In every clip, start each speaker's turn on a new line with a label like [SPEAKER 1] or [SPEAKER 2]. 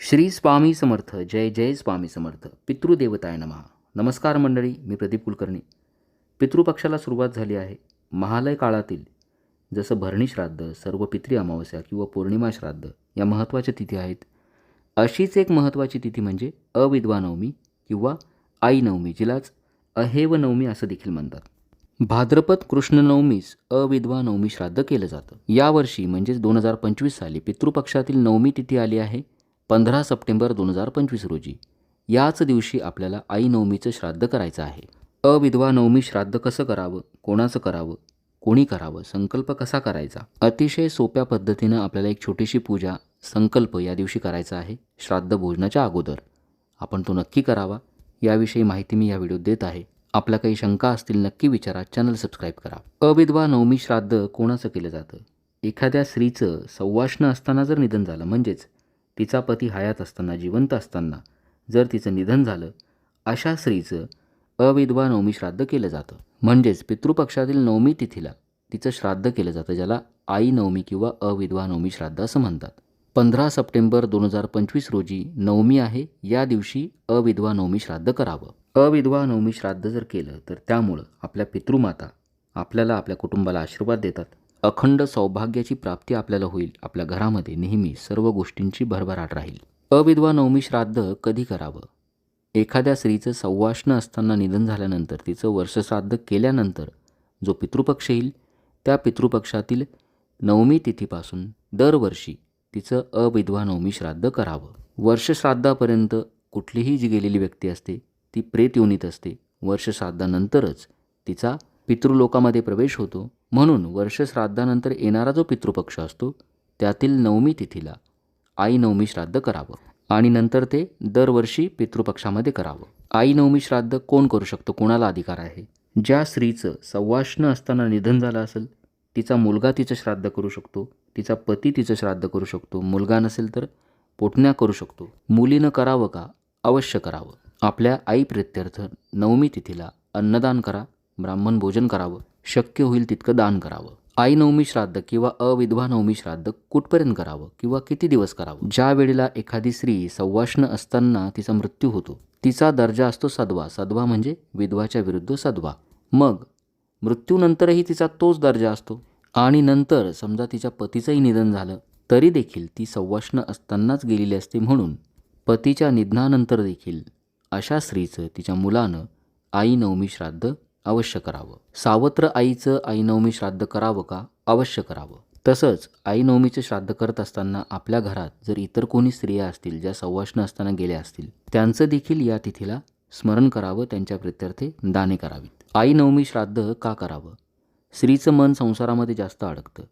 [SPEAKER 1] श्री स्वामी समर्थ जय जय स्वामी समर्थ पितृदेवताय नमहा नमस्कार मंडळी मी प्रदीप कुलकर्णी. पितृपक्षाला सुरुवात झाली आहे महालय काळातील जसं भरणी श्राद्ध सर्व पितृ अमावस्या किंवा पौर्णिमा श्राद्ध या महत्त्वाच्या तिथी आहेत. अशीच एक महत्त्वाची तिथी म्हणजे अविधवा नवमी किंवा आई नवमी जिलाच अहेव नवमी असं देखील म्हणतात. भाद्रपद कृष्ण नवमीस अविधवा नवमी श्राद्ध केलं जातं. यावर्षी म्हणजेच दोन हजार पंचवीस साली पितृपक्षातील नवमी तिथी आली आहे. पंधरा सप्टेंबर दोन हजार पंचवीस रोजी. याच दिवशी आपल्याला आई नवमीचं श्राद्ध करायचं आहे. अविधवा नवमी श्राद्ध कसं करावं? कोणाचं करावं? कोणी करावं? संकल्प कसा करायचा? अतिशय सोप्या पद्धतीनं आपल्याला एक छोटीशी पूजा संकल्प या दिवशी करायचा आहे श्राद्ध भोजनाच्या अगोदर. आपण तो नक्की करावा. याविषयी माहिती मी या व्हिडिओत देत आहे. आपल्या काही शंका असतील नक्की विचारा. चॅनल सबस्क्राईब करा. अविधवा नवमी श्राद्ध कोणाचं केलं जातं? एखाद्या स्त्रीचं सव्वाष्ण असताना जर निधन झालं म्हणजेच तिचा पती हयात असताना जिवंत असताना जर तिचं निधन झालं अशा स्त्रीचं अविधवा नवमी श्राद्ध केलं जातं. म्हणजेच पितृपक्षातील नवमी तिथीला तिचं श्राद्ध केलं जातं ज्याला आई नवमी किंवा अविधवा नवमी श्राद्ध असं म्हणतात. पंधरा सप्टेंबर दोन हजार पंचवीस रोजी नवमी आहे या दिवशी अविधवा नवमी श्राद्ध करावं. अविधवा नवमी श्राद्ध जर केलं तर त्यामुळं आपल्या पितृमाता आपल्याला आपल्या कुटुंबाला आशीर्वाद देतात. अखंड सौभाग्याची प्राप्ती आपल्याला होईल. आपल्या घरामध्ये नेहमी सर्व गोष्टींची भरभराट राहील. अविधवा नवमी श्राद्ध कधी करावं? एखाद्या स्त्रीचं सव्वाष्ण असताना निधन झाल्यानंतर तिचं वर्षश्राद्ध केल्यानंतर जो पितृपक्ष येईल त्या पितृपक्षातील नवमी तिथीपासून दरवर्षी तिचं अविधवा नवमी श्राद्ध करावं. वर्षश्राद्धापर्यंत कुठलीही जी गेलेली व्यक्ती असते ती प्रेत योनीत असते. वर्षश्राद्धानंतरच तिचा पितृलोकामध्ये प्रवेश होतो. म्हणून वर्षश्राद्धानंतर येणारा जो पितृपक्ष असतो त्यातील नवमी तिथीला आई नवमी श्राद्ध करावं. आणि नंतर ते दरवर्षी पितृपक्षामध्ये करावं. आई नवमी श्राद्ध कोण करू शकतो? कोणाला अधिकार आहे? ज्या स्त्रीचं सव्वाष्ण असताना निधन झालं असेल तिचा मुलगा तिचं श्राद्ध करू शकतो तिचा पती तिचं श्राद्ध करू शकतो मुलगा नसेल तर पोटण्या करू शकतो. मुलीनं करावं का? अवश्य करावं. आपल्या आई प्रित्यर्थ नवमी तिथीला अन्नदान करा ब्राह्मण भोजन करावं. शक्य होईल तितकं दान करावं. आई नवमी श्राद्ध किंवा अविधवा नवमी श्राद्ध कुठपर्यंत करावं किंवा किती दिवस करावं? ज्या वेळेला एखादी स्त्री सव्वाष्ण असताना तिचा मृत्यू होतो तिचा दर्जा असतो सद्वा. सद्वा म्हणजे विधवाच्या विरुद्ध सद्वा. मग मृत्यूनंतरही तिचा तोच दर्जा असतो. आणि नंतर समजा तिच्या पतीचंही निधन झालं तरी देखील ती सव्वाष्ण असतानाच गेलेली असते म्हणून पतीच्या निधनानंतर देखील अशा स्त्रीचं तिच्या मुलानं आई नवमी श्राद्ध अवश्य करावं. सावत्र आईचं आईनवमी श्राद्ध करावं का? अवश्य करावं. तसंच आईनवमीचं श्राद्ध करत असताना आपल्या घरात जर इतर कोणी स्त्रिया असतील ज्या सवाष्ण असताना गेल्या असतील त्यांचं देखील या तिथीला स्मरण करावं त्यांच्या प्रित्यर्थे दाने करावीत. आईनवमी श्राद्ध का करावं? स्त्रीचं मन संसारामध्ये जास्त अडकतं.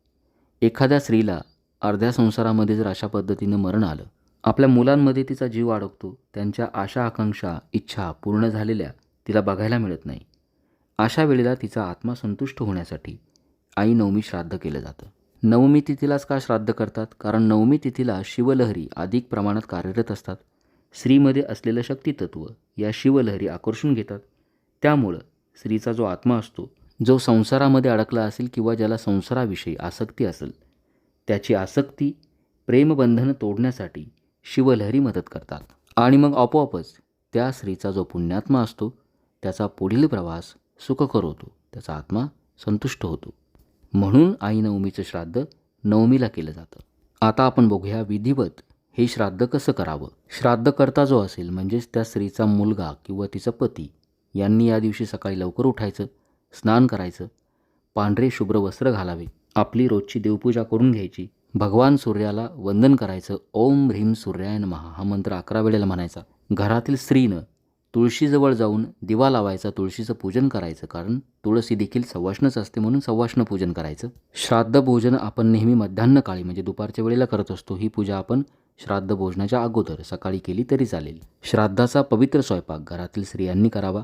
[SPEAKER 1] एखाद्या स्त्रीला अर्ध्या संसारामध्ये जर अशा पद्धतीनं मरण आलं आपल्या मुलांमध्ये तिचा जीव अडकतो त्यांच्या आशा आकांक्षा इच्छा पूर्ण झालेल्या तिला बघायला मिळत नाही. अशा वेळेला तिचा आत्मा संतुष्ट होण्यासाठी आई नवमी श्राद्ध केलं जातं. नवमी तिथीलाच का श्राद्ध करतात? कारण नवमी तिथीला शिवलहरी अधिक प्रमाणात कार्यरत असतात. स्त्रीमध्ये असलेलं शक्तितत्व या शिवलहरी आकर्षून घेतात. त्यामुळं स्त्रीचा जो आत्मा असतो जो संसारामध्ये अडकला असेल किंवा ज्याला संसाराविषयी आसक्ती असेल त्याची आसक्ती प्रेमबंधन तोडण्यासाठी शिवलहरी मदत करतात. आणि मग आपोआपच त्या स्त्रीचा जो पुण्यात्मा असतो त्याचा पुढील प्रवास सुखकर होतो त्याचा आत्मा संतुष्ट होतो. म्हणून आई नवमीचं श्राद्ध नवमीला केलं जातं. आता आपण बघूया विधिवत हे श्राद्ध कसं करावं? श्राद्धकर्ता जो असेल म्हणजेच त्या स्त्रीचा मुलगा किंवा तिचा पती यांनी या दिवशी सकाळी लवकर उठायचं स्नान करायचं पांढरे शुभ्र वस्त्र घालावे आपली रोजची देवपूजा करून घ्यायची भगवान सूर्याला वंदन करायचं ओम ह्रीम सूर्याय महा हा मंत्र अकरा वेळेला म्हणायचा. घरातील स्त्रीनं तुळशीजवळ जाऊन दिवा लावायचा तुळशीचं पूजन करायचं. कारण तुळशी देखील सवाष्णच असते म्हणून सवाष्ण पूजन करायचं. श्राद्ध भोजन आपण नेहमी मध्यान्ह काळी म्हणजे दुपारच्या वेळेला करत असतो. ही पूजा आपण श्राद्ध भोजनाच्या अगोदर सकाळी केली तरी चालेल. श्राद्धाचा पवित्र स्वयंपाक घरातील स्त्रियांनी करावा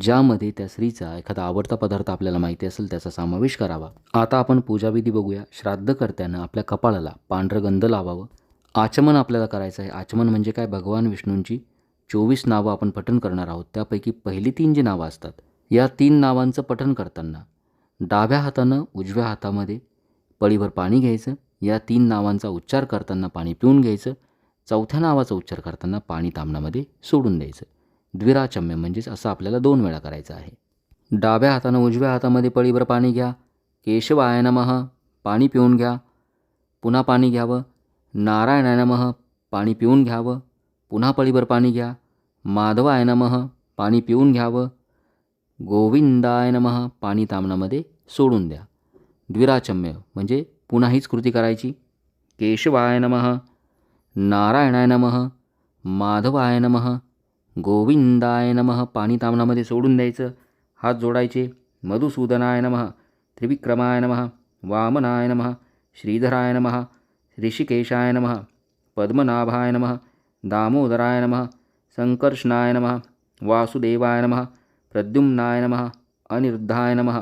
[SPEAKER 1] ज्यामध्ये त्या स्त्रीचा एखादा आवडता पदार्थ आपल्याला माहिती असेल त्याचा समावेश करावा. आता आपण पूजाविधी बघूया. श्राद्ध करताना आपल्या कपाळाला पांढरं गंध लावावं. आचमन आपल्याला करायचं आहे. आचमन म्हणजे काय? भगवान विष्णूंची चोवीस नावं आपण पठण करणार आहोत. त्यापैकी पहिली तीन जी नावं असतात या तीन नावांचं पठण करताना डाव्या हातानं उजव्या हातामध्ये पळीभर पाणी घ्यायचं या तीन नावांचा उच्चार करताना पाणी पिऊन घ्यायचं चौथ्या नावाचा उच्चार करताना पाणी तामणामध्ये सोडून द्यायचं. द्विराचम्य म्हणजेच असं आपल्याला दोन वेळा करायचं आहे. डाव्या हातानं उजव्या हातामध्ये पळीभर पाणी घ्या केशवायनमह पाणी पिऊन घ्या पुन्हा पाणी घ्यावं नारायणायनमह पाणी पिऊन घ्यावं पुन्हा पळीभर पाणी घ्या. माधवाय नमः पाणी पिऊन घ्यावं. गोविंदाय नमः पाणी तामणामध्ये सोडून द्या. द्विराचम्य म्हणजे पुन्हा हीच कृती करायची. केशवाय नमः नारायणाय नमः माधवाय नमः गोविंदाय नमः पाणी तामणामध्ये सोडून द्यायचं. हात जोडायचे. मधुसूदनाय नमः त्रिविक्रमाय नमः वामनाय नमः श्रीधराय नमः ऋषिकेशाय नमः पद्मनाभाय नमः दामोदराय नमः संकर्षणाय नमः वासुदेवाय नमः प्रद्युम्नाय नमः अनिरुद्धाय नमः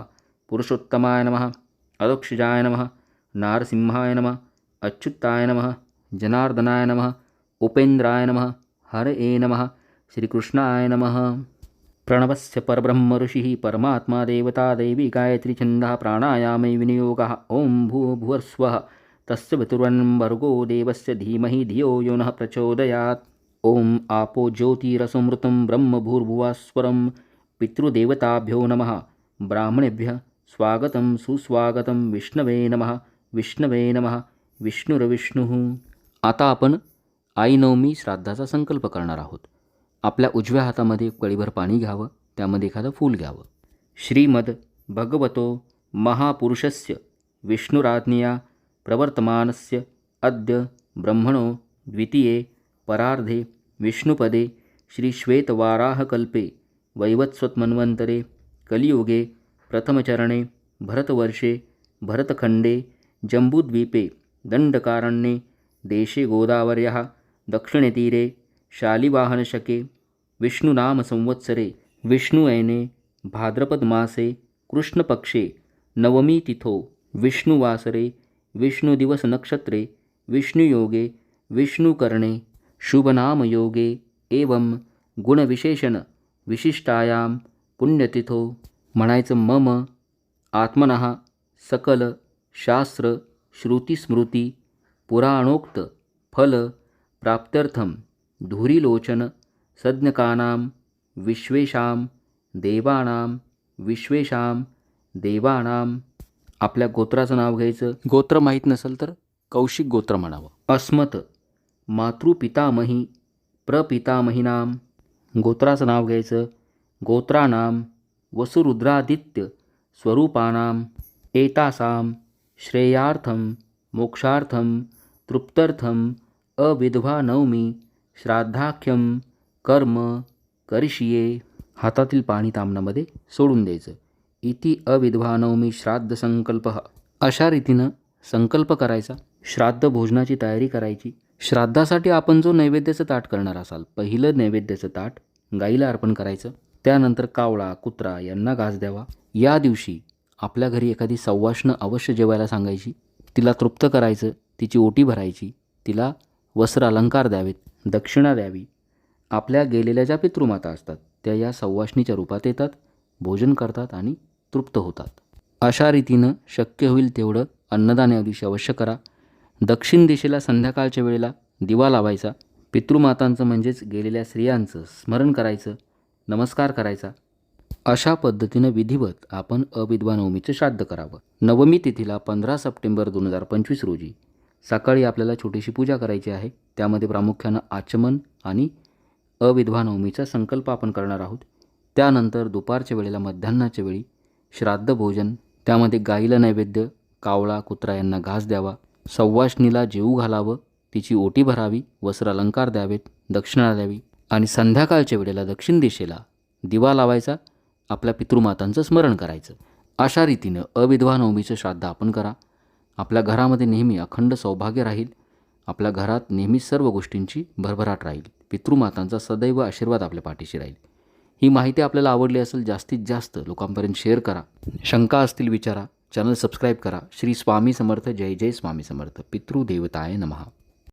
[SPEAKER 1] पुरुषोत्तमाय नमः अदक्षिजाय नमः नारसिंहाय नमः अच्युताय नमः जनार्दनाय नमः उपेन्द्राय नमः ए नमः श्रीकृष्णाय नमः। प्रणवस्य परब्रह्म ऋषिः परमात्मा देवता देवी गायत्री छन्दः प्राणायामे विनियोगः। ॐ भूभुवस्वः तस्य पितुर्वन् भर्गो देवस्य धीमहि धियो यो नः प्रचोदयात्। ॐ आपो ज्योतिरसमृतं ब्रह्मभूर्भुवास्वरं। पितृदेवताभ्यो नमः। ब्राह्मणेभ्यः स्वागतं सुस्वागतं विष्णवे नमः विष्णवे नमः विष्णुरविष्णुः। आता आपण आईनवमी श्राद्धाचा संकल्प करणार आहोत. आपल्या उजव्या हातामध्ये कळीभर पाणी घ्यावं त्यामध्ये एखादं फूल घ्यावं. श्रीमद भगवतो महापुरुषस्य विष्णुराज्ञया प्रवर्तमानस्य अद्य ब्रह्मणो द्वितीये परार्धे विष्णुपदे श्रीश्वेतवाराहकल्पे वैवत्स्वत्मन्वन्तरे कलियुगे प्रथमचरणे भरतवर्षे भरतखण्डे जम्बूद्वीपे दण्डकारण्ये देशे गोदावर्याः दक्षिणतीरे शालिवाहनशके विष्णुनामसंवत्सरे विष्णुऐने भाद्रपदमासे कृष्णपक्षे नवमीतिथो विष्णुवासरे विष्णुदिवसनक्षत्रे विष्णुयोगे विष्णुकर्णे शुभनामयोगे एवं गुणविशेषण विशिष्टायाम पुण्यतिथो म्हणायचं मम आत्मनः सकल शास्त्र श्रुतिस्मृती पुराणोक्त फल प्राप्त्यर्थं धुरीलोचन सज्ञकानां विश्वेषां देवानां विश्वेषां देवानां आपल्या गोत्राचं नाव घ्यायचं? गोत्र माहीत नसेल तर कौशिक गोत्र म्हणावं. अस्मत मातृपितामही प्रपितामहीनां गोत्राचं नाव घ्यायचं? गोत्राणां वसुरुद्रादित्य स्वरूपाणाम् एतासां श्रेयार्थं मोक्षार्थं तृप्त्यर्थम् अविधवा नवमी श्राद्धाख्यं कर्म करिष्ये. हातातील पाणी तामणामध्ये सोडून द्यायचं. इति अविद्वानवमी श्राद्ध संकल्प अशा रीतीनं संकल्प करायचा श्राद्ध भोजनाची तयारी करायची. श्राद्धासाठी आपण जो नैवेद्याचं ताट करणार असाल पहिलं नैवेद्याचं ताट गाईला अर्पण करायचं त्यानंतर कावळा कुत्रा यांना घास द्यावा. या दिवशी आपल्या घरी एखादी सव्वाष्ण अवश्य जेवायला सांगायची. तिला तृप्त करायचं तिची ओटी भरायची तिला वस्त्र अलंकार द्यावेत दक्षिणा द्यावी. आपल्या गेलेल्या ज्या पितृमाता असतात त्या या सव्वाष्णीच्या रूपात येतात भोजन करतात आणि तृप्त होतात. अशा रीतीनं शक्य होईल तेवढं अन्नदान या दिवशी अवश्य करा. दक्षिण दिशेला संध्याकाळच्या वेळेला दिवा लावायचा. पितृमातांचं म्हणजेच गेलेल्या स्त्रियांचं स्मरण करायचं नमस्कार करायचा. अशा पद्धतीनं विधिवत आपण अविधवा नवमीचं श्राद्ध करावं. नवमी तिथीला पंधरा सप्टेंबर दोन हजार पंचवीस रोजी सकाळी आपल्याला छोटीशी पूजा करायची आहे. त्यामध्ये प्रामुख्यानं आचमन आणि अविधवा नवमीचा संकल्प आपण करणार आहोत. त्यानंतर दुपारच्या वेळेला मध्यान्नाच्या वेळी श्राद्ध भोजन त्यामध्ये गाईला नैवेद्य कावळा कुत्रा यांना घास द्यावा सव्वाष्णीला जेऊ घालावं तिची ओटी भरावी वस्त्र अलंकार द्यावेत दक्षिणा द्यावी आणि संध्याकाळच्या वेळेला दक्षिण दिशेला दिवा लावायचा आपल्या पितृमातांचं स्मरण करायचं. अशा रीतीनं अविधवा नवमीचं श्राद्ध आपण करा. आपल्या घरामध्ये नेहमी अखंड सौभाग्य राहील. आपल्या घरात नेहमी सर्व गोष्टींची भरभराट राहील. पितृमातांचा सदैव आशीर्वाद आपल्या पाठीशी राहील. ही माहिती आपल्याला आवडली असेल जास्तीत जास्त लोकांपर्यंत शेअर करा. शंका असतील विचारा चॅनल सबस्क्राईब करा. श्री स्वामी समर्थ जय जय स्वामी समर्थ. पितृदेवताय नमहा